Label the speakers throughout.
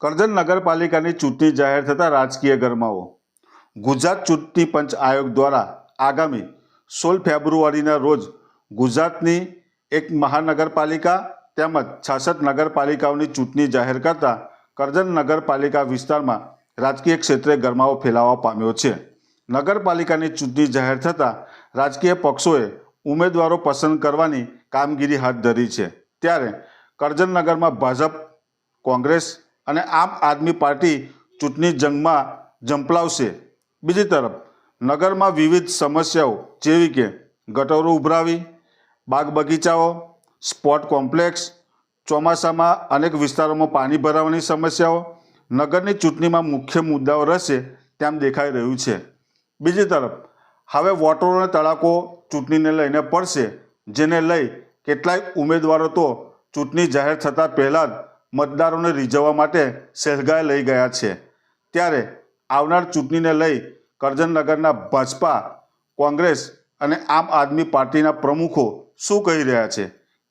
Speaker 1: કરજણ નગરપાલિકાની ચૂંટણી જાહેર થતાં રાજકીય ગરમાવો. ગુજરાત ચૂંટણી પંચ આયોગ દ્વારા આગામી સોળ ફેબ્રુઆરીના રોજ ગુજરાતની એક મહાનગરપાલિકા તેમજ છાસઠ નગરપાલિકાઓની ચૂંટણી જાહેર કરતાં કરજણ નગરપાલિકા વિસ્તારમાં રાજકીય ક્ષેત્રે ગરમાવો ફેલાવા પામ્યો છે. નગરપાલિકાની ચૂંટણી જાહેર થતાં રાજકીય પક્ષોએ ઉમેદવારો પસંદ કરવાની કામગીરી હાથ ધરી છે. ત્યારે કરજણ નગરમાં ભાજપ, કોંગ્રેસ અને આમ આદમી પાર્ટી ચૂંટણી જંગમાં ઝંપલાવશે. બીજી તરફ, નગરમાં વિવિધ સમસ્યાઓ, જેવી કે ગટરો ઉભરાવી, બાગ બગીચાઓ, સ્પોટ કોમ્પ્લેક્સ, ચોમાસામાં અનેક વિસ્તારોમાં પાણી ભરાવાની સમસ્યાઓ, નગરની ચૂંટણીમાં મુખ્ય મુદ્દાઓ રહેશે તેમ દેખાઈ રહ્યું છે. બીજી તરફ, હવે વોટરોને તડાકો ચૂંટણીને લઈને પડશે, જેને લઈ કેટલાય ઉમેદવારો તો ચૂંટણી જાહેર થતાં પહેલાં જ મતદારોને રીઝવવા માટે સહેલગાય લઈ ગયા છે. ત્યારે આવનાર ચૂંટણીને લઈ કરજણનગરના ભાજપા, કોંગ્રેસ અને આમ આદમી પાર્ટીના પ્રમુખો શું કહી રહ્યા છે?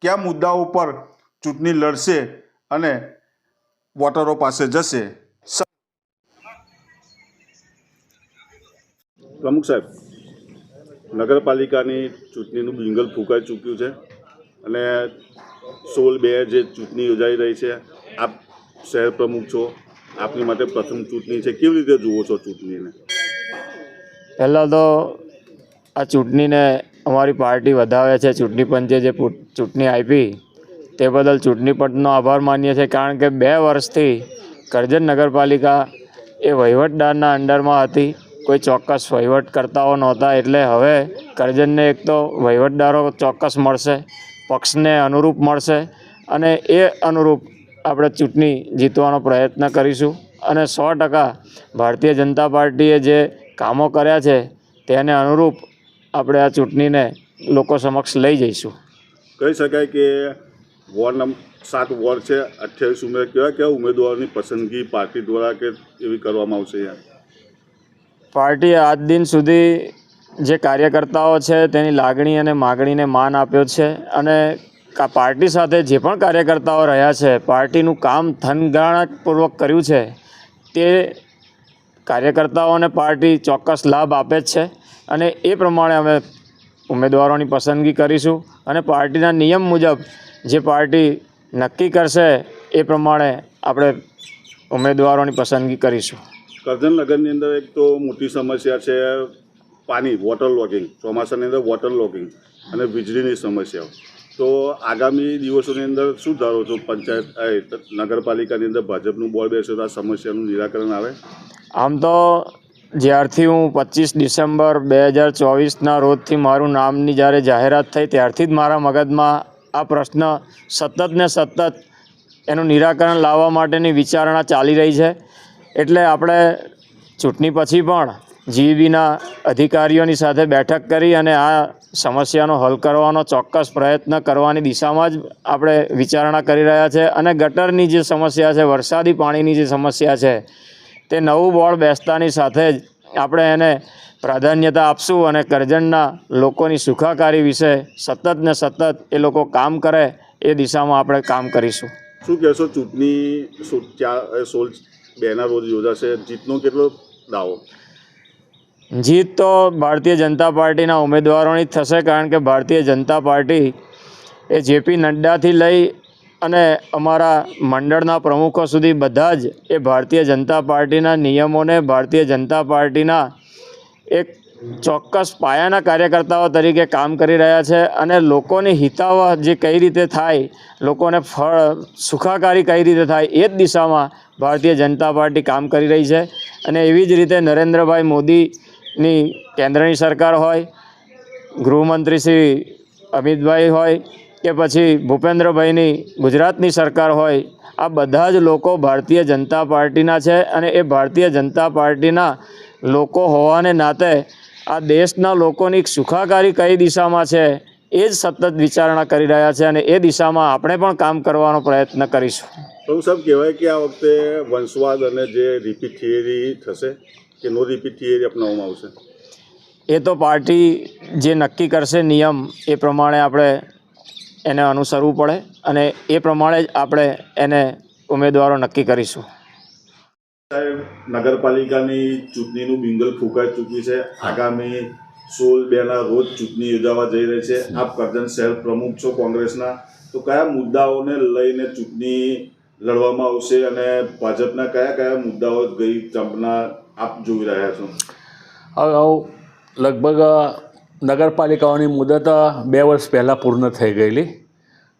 Speaker 1: કયા મુદ્દાઓ પર ચૂંટણી લડશે અને વોટરો પાસે જશે? પ્રમુખ સાહેબ, નગરપાલિકાની ચૂંટણીનું બિંગલ ફૂંકાઈ ચૂક્યું છે અને સોળ બે જે ચૂંટણી યોજાઈ રહી છે, આપ શહેર પ્રમુખ છો, આપની માટે પ્રથમ ચૂંટણી છે. કેવી રીતે જુઓ છો ચૂંટણીને?
Speaker 2: પહેલાં તો આ ચૂંટણીને અમારી પાર્ટી વધાવે છે. ચૂંટણી પંચે જે ચૂંટણી આપી, તે બદલ ચૂંટણી પંચનો આભાર માનીએ છીએ. કારણ કે બે વર્ષથી કરજણ નગરપાલિકા એ વહીવટદારના અંડરમાં હતી. કોઈ ચોક્કસ વહીવટકર્તાઓ નહોતા. એટલે હવે કરજણને એક તો વહીવટદારો ચોક્કસ મળશે. પક્ષને અનુરૂપ મળશે અને એ અનુરૂપ આપણે ચૂંટણી જીતવાનો પ્રયત્ન કરીશું. અને સો ટકા ભારતીય જનતા પાર્ટીએ જે કામો કર્યા છે તેને અનુરૂપ આપણે આ ચૂંટણીને લોકો સમક્ષ લઈ જઈશું.
Speaker 1: કહી શકાય કે વોર્ડ નંબર સાત વોર્ડ છે અઠ્યાવીસ ઉમેદવાર કેવા કેવા ઉમેદવારોની પસંદગી પાર્ટી દ્વારા કે એવી કરવામાં આવશે યાર?
Speaker 2: પાર્ટીએ આજ દિન સુધી જે કાર્યકર્તાઓ છે, તેની લાગણી અને માગણીને માન આપ્યો છે અને પાર્ટી સાથે જે પણ કાર્યકર્તાઓ રહ્યા છે, પાર્ટીનું કામ થનગાણાપૂર્વક કર્યું છે, તે કાર્યકર્તાઓને પાર્ટી ચોક્કસ લાભ આપે જ છે અને એ પ્રમાણે અમે ઉમેદવારોની પસંદગી કરીશું અને પાર્ટીના નિયમ મુજબ જે પાર્ટી નક્કી કરશે, એ પ્રમાણે આપણે ઉમેદવારોની પસંદગી કરીશું.
Speaker 1: કરજણનગરની અંદર એક તો મોટી સમસ્યા છે પાણી વોટર લોગિંગ ચોમાસાની અંદર વોટર લોગિંગ અને વીજળીની સમસ્યાઓ. તો આગામી દિવસોની અંદર શું ધારો છો? પંચાયત નગરપાલિકાની અંદર ભાજપનું બોર્ડ બેસે તો આ સમસ્યાનું નિરાકરણ આવે?
Speaker 2: આમ તો જ્યારથી હું પચીસ ડિસેમ્બર બે હજાર ચોવીસના રોજથી મારું નામની જ્યારે જાહેરાત થઈ ત્યારથી જ મારા મગજમાં આ પ્રશ્ન સતત ને સતત એનું નિરાકરણ લાવવા માટેની વિચારણા ચાલી રહી છે. એટલે આપણે ચૂંટણી પછી પણ જીઈબીના અધિકારીઓની સાથે બેઠક કરી અને આ સમસ્યાનો હલ કરવાનો ચોક્કસ પ્રયત્ન કરવાની દિશામાં જ આપણે વિચારણા કરી રહ્યા છે અને ગટરની જે સમસ્યા છે, વરસાદી પાણીની જે સમસ્યા છે, તે નવું બોર્ડ બેસતાની સાથે જ આપણે એને પ્રાધાન્યતા આપશું અને કરજણના લોકોની સુખાકારી વિશે સતત ને સતત એ લોકો કામ કરે એ દિશામાં આપણે કામ કરીશું.
Speaker 1: શું કહેશો, ચૂંટણી સોળ બેના રોજ યોજાશે, જીતનો કેટલો દાવો?
Speaker 2: જીત તો ભારતીય જનતા પાર્ટીના ઉમેદવારોની થશે કારણ કે ભારતીય જનતા પાર્ટી એ જેપી નડ્ડાથી લઈ અને અમારા મંડળના પ્રમુખો સુધી બધા જ એ ભારતીય જનતા પાર્ટીના નિયમોને ભારતીય જનતા પાર્ટીના એક ચોક્કસ પાયાના કાર્યકર્તાઓ તરીકે કામ કરી રહ્યા છે અને લોકોની હિતાવહ જે કઈ રીતે થાય, લોકોને ફળ સુખાકારી કઈ રીતે થાય એ જ દિશામાં ભારતીય જનતા પાર્ટી કામ કરી રહી છે. અને એવી જ રીતે નરેન્દ્રભાઈ મોદીની કેન્દ્રની સરકાર હોય, ગૃહમંત્રી શ્રી અમિતભાઈ હોય કે પછી ભૂપેન્દ્રભાઈની ગુજરાતની સરકાર હોય, આ બધા જ લોકો ભારતીય જનતા પાર્ટીના છે અને એ ભારતીય જનતા પાર્ટીના લોકો હોવાને નાતે આ દેશના લોકોની સુખાકારી કઈ દિશામાં છે એ જ સતત વિચારણા કરી રહ્યા છે અને એ દિશામાં આપણે પણ કામ કરવાનો પ્રયત્ન કરીશું.
Speaker 1: તો સાહેબ કહેવાય કે આ વખતે વંશવાદ અને જે રિપીટ થિયરી થશે કે નો રિપીટ થિયરી અપનાવવામાં આવશે?
Speaker 2: એ તો પાર્ટી જે નક્કી કરશે નિયમ એ પ્રમાણે આપણે એને અનુસરવું પડે અને એ પ્રમાણે જ આપણે એને ઉમેદવારો નક્કી કરીશું.
Speaker 1: સાહેબ નગરપાલિકાની ચૂંટણીનું બિંગલ ફૂંકાઈ ચૂકી છે. આગામી સોળ બેના રોજ ચૂંટણી યોજાવા જઈ રહી છે. આપ કરજણ શહેર પ્રમુખ છો કોંગ્રેસના. તો કયા મુદ્દાઓને લઈને ચૂંટણી લડવામાં આવશે અને ભાજપના કયા કયા મુદ્દાઓ ગઈ ચંપના આપ જોઈ રહ્યા છો.
Speaker 3: અગાઉ લગભગ નગરપાલિકાઓની મુદત બે વર્ષ પહેલાં પૂર્ણ થઈ ગયેલી.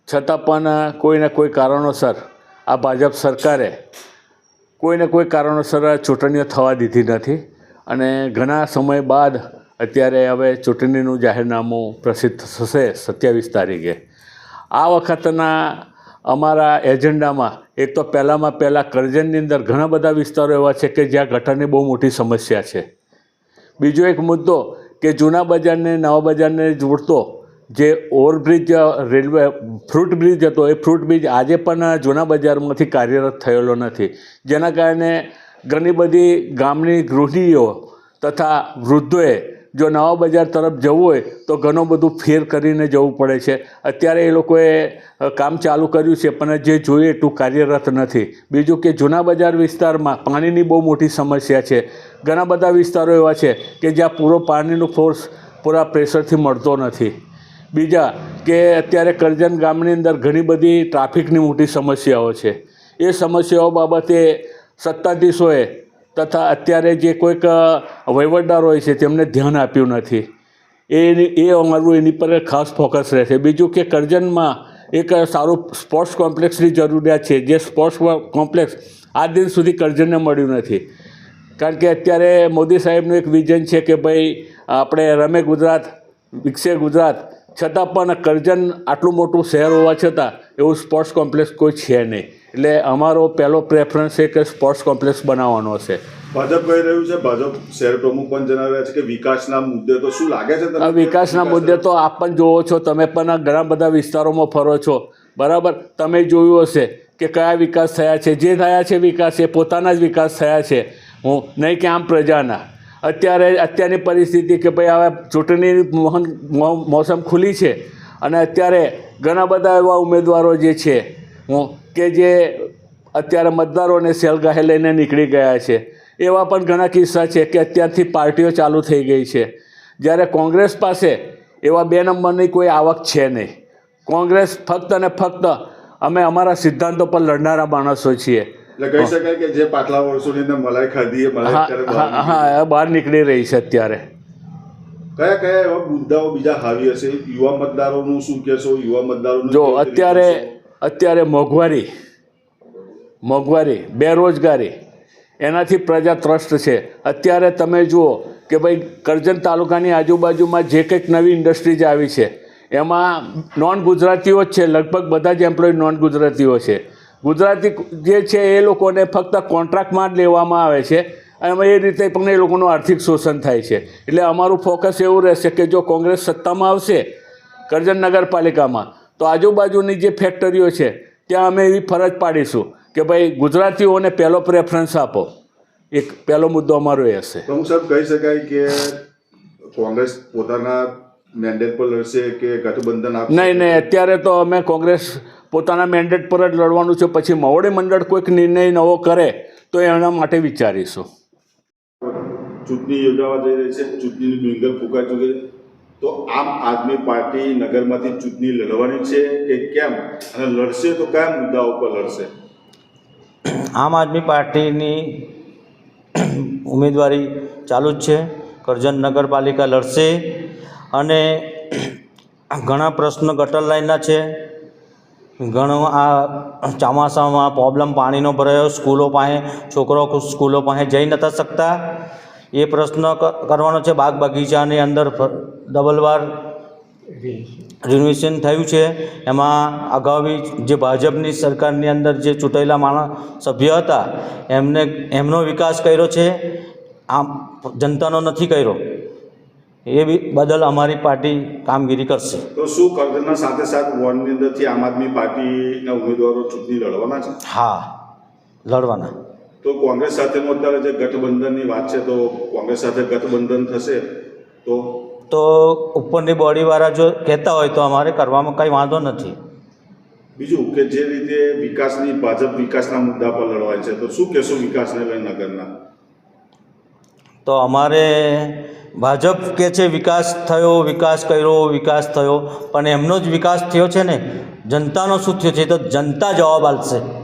Speaker 3: છતાં પણ કોઈને કોઈ કારણોસર આ ભાજપ સરકારે કોઈને કોઈ કારણોસર ચૂંટણીઓ થવા દીધી નથી અને ઘણા સમય બાદ અત્યારે હવે ચૂંટણીનું જાહેરનામું પ્રસિદ્ધ થશે સત્યાવીસ તારીખે. આ વખતના અમારા એજન્ડામાં, એક તો પહેલાંમાં પહેલાં કરજણની અંદર ઘણા બધા વિસ્તારો એવા છે કે જ્યાં ગટરની બહુ મોટી સમસ્યા છે. બીજો એક મુદ્દો કે જૂના બજારને નવા બજારને જોડતો જે ઓવરબ્રિજ રેલવે, ફ્રૂટ બ્રિજ હતો, એ ફ્રૂટ બ્રિજ આજે પણ જૂના બજારમાંથી કાર્યરત થયેલો નથી. જેના કારણે ઘણી બધી ગામની ગૃહિણીઓ તથા વૃદ્ધોએ જો નવા બજાર તરફ જવું હોય, તો ઘણું બધું ફેર કરીને જવું પડે છે. અત્યારે એ લોકોએ કામ ચાલુ કર્યું છે, પણ જે જોઈએ એટલું કાર્યરત નથી. બીજું કે જૂના બજાર વિસ્તારમાં પાણીની બહુ મોટી સમસ્યા છે. ઘણા બધા વિસ્તારો એવા છે કે જ્યાં પૂરો પાણીનો ફોર્સ પૂરા પ્રેશરથી મળતો નથી. બીજા કે અત્યારે કરજણ ગામની અંદર ઘણી બધી ટ્રાફિકની મોટી સમસ્યાઓ છે. એ સમસ્યાઓ બાબતે સત્તાધીશોએ તથા અત્યારે જે કોઈક વહીવટદાર હોય છે તેમને ધ્યાન આપ્યું નથી. એ એ અમારું એની પર ખાસ ફોકસ રહેશે. બીજું કે કરજણમાં એક સારું સ્પોર્ટ્સ કોમ્પ્લેક્સની જરૂરિયાત છે. જે સ્પોર્ટ્સ કોમ્પ્લેક્સ આ દિન સુધી કરજણને મળ્યું નથી. કારણ કે અત્યારે મોદી સાહેબનું એક વિઝન છે કે ભાઈ, આપણે રમે ગુજરાત, વિકસે ગુજરાત, છતાં પણ કરજણ આટલું મોટું શહેર હોવા છતાં એવું સ્પોર્ટ્સ કોમ્પ્લેક્સ કોઈ છે નહીં. એટલે અમારો પહેલો પ્રેફરન્સ છે કે સ્પોર્ટ્સ કોમ્પ્લેક્સ બનાવવાનો છે.
Speaker 1: ભાજપ કહી રહ્યું છે. ભાજપ શહેર પ્રમુખ પણ જણાવી રહ્યા છે કે વિકાસના મુદ્દે તો શું લાગે છે
Speaker 3: વિકાસના મુદ્દે તો આપ પણ જોવો છો. તમે પણ ઘણા બધા વિસ્તારોમાં ફરો છો. બરાબર? તમે જોયું હશે કે કયા વિકાસ થયા છે. જે થયા છે વિકાસ એ પોતાના જ વિકાસ થયા છે. હું નહીં કે આમ પ્રજાના. અત્યારે અત્યારની પરિસ્થિતિ કે ભાઈ હવે ચૂંટણીની મોસમ ખુલી છે. અને અત્યારે ઘણા બધા એવા ઉમેદવારો જે છે હું કે જે અત્યારે મતદારોને સેલગાહે લઈને નીકળી ગયા છે. એવા પણ ઘણા કિસ્સા છે કે અત્યારથી પાર્ટીઓ ચાલુ થઈ ગઈ છે. જ્યારે કોંગ્રેસ પાસે એવા બે નંબરની કોઈ આવક છે નહીં. કોંગ્રેસ ફક્ત અને ફક્ત અમે અમારા સિદ્ધાંતો પર લડનારા માણસો છીએ.
Speaker 1: કહી શકાય કે જે પાછલા વર્ષોની અંદર મલાઈ ખાધી
Speaker 3: હા
Speaker 1: બહાર
Speaker 3: હા બહાર નીકળી રહી છે અત્યારે.
Speaker 1: કયા કયા એવા મુદ્દાઓ બીજા હાવી હશે? યુવા મતદારોનું શું કહેશો? યુવા મતદારોનું
Speaker 3: જો અત્યારે? અત્યારે મોંઘવારી મોંઘવારી, બેરોજગારી, એનાથી પ્રજા ત્રસ્ત છે. અત્યારે તમે જુઓ કે ભાઈ કરજણ તાલુકાની આજુબાજુમાં જે કંઈક નવી ઇન્ડસ્ટ્રીઝ આવી છે. એમાં નોન ગુજરાતીઓ જ છે, લગભગ બધા જ એમ્પ્લોય નોન ગુજરાતીઓ છે. ગુજરાતી જે છે એ લોકોને ફક્ત કોન્ટ્રાક્ટમાં જ લેવામાં આવે છે અને એ રીતે પણ એ લોકોનું આર્થિક શોષણ થાય છે. એટલે અમારું ફોકસ એવું રહેશે કે જો કોંગ્રેસ સત્તામાં આવશે કરજણ નગરપાલિકામાં તો આજુબાજુની જે ફેક્ટરીઓ છે ત્યાં અમે એવી ફરજ પાડીશું કે ભાઈ ગુજરાતીઓને પહેલો પ્રેફરન્સ આપો. એક પહેલો મુદ્દો અમારો એ હશે.
Speaker 1: પ્રમુખ સાહેબ કહી શકાય કે કોંગ્રેસ પોતાના મેન્ડેટ પર લડશે કે ગઠબંધન
Speaker 3: નહીં નહીં અત્યારે તો અમે કોંગ્રેસ પોતાના મેન્ડેટ પર જ લડવાનું છે પછી મવડી મંડળ કોઈક નિર્ણય નવો કરે તો એના માટે વિચારીશું.
Speaker 1: ચૂંટણી યોજાવા જઈ રહી છે ચૂંટણીની ડુંગર ફૂંકાઈ ચૂકી છે. તો આમ આદમી પાર્ટી નગરમાંથી ચૂંટણી લડવાની છે કે કેમ? અને લડશે તો કયા મુદ્દાઓ પર લડશે?
Speaker 4: આમ આદમી પાર્ટીની ઉમેદવારી ચાલુ જ છે. કરજણ નગરપાલિકા લડશે અને ઘણા પ્રશ્નો ગટર લાઈનના છે. ઘણો આ ચોમાસામાં પ્રોબ્લેમ પાણીનો ભરાયો, સ્કૂલો પાસે છોકરો સ્કૂલો પાસે જઈ નતા શકતા. એ પ્રશ્ન કરવાનો છે બાગ બગીચાની અંદર ડબલવાર ડબલ વાર રિનોવેશન થયું છે. એમાં અગાઉ જે ભાજપની સરકારની અંદર જે ચૂંટાયેલા માણસ સભ્ય હતા એમને એમનો વિકાસ કર્યો છે. આમ જનતાનો નથી કર્યો. એ બી બદલ અમારી પાર્ટી કામગીરી કરશે.
Speaker 1: તો શું કરજણના સાથે સાથે વોર્ડની અંદરથી આમ આદમી પાર્ટીના ઉમેદવારો ચૂંટણી લડવાના છે?
Speaker 4: હા લડવાના.
Speaker 1: તો કોંગ્રેસ સાથેનું અત્યારે જે ગઠબંધનની વાત છે તો કોંગ્રેસ સાથે ગઠબંધન થશે તો?
Speaker 4: તો ઉપરની બોડીવાળા જો કહેતા હોય તો અમારે કરવામાં કંઈ વાંધો નથી.
Speaker 1: બીજું કે જે રીતે વિકાસની ભાજપ વિકાસના મુદ્દા પર લડવાય છે તો શું કહેશો વિકાસને લઈને નગરના?
Speaker 4: તો અમારે ભાજપ કે છે વિકાસ થયો વિકાસ કર્યો વિકાસ થયો પણ એમનો જ વિકાસ થયો છે ને? જનતાનો શું થયો છે? તો જનતા જવાબ આપશે.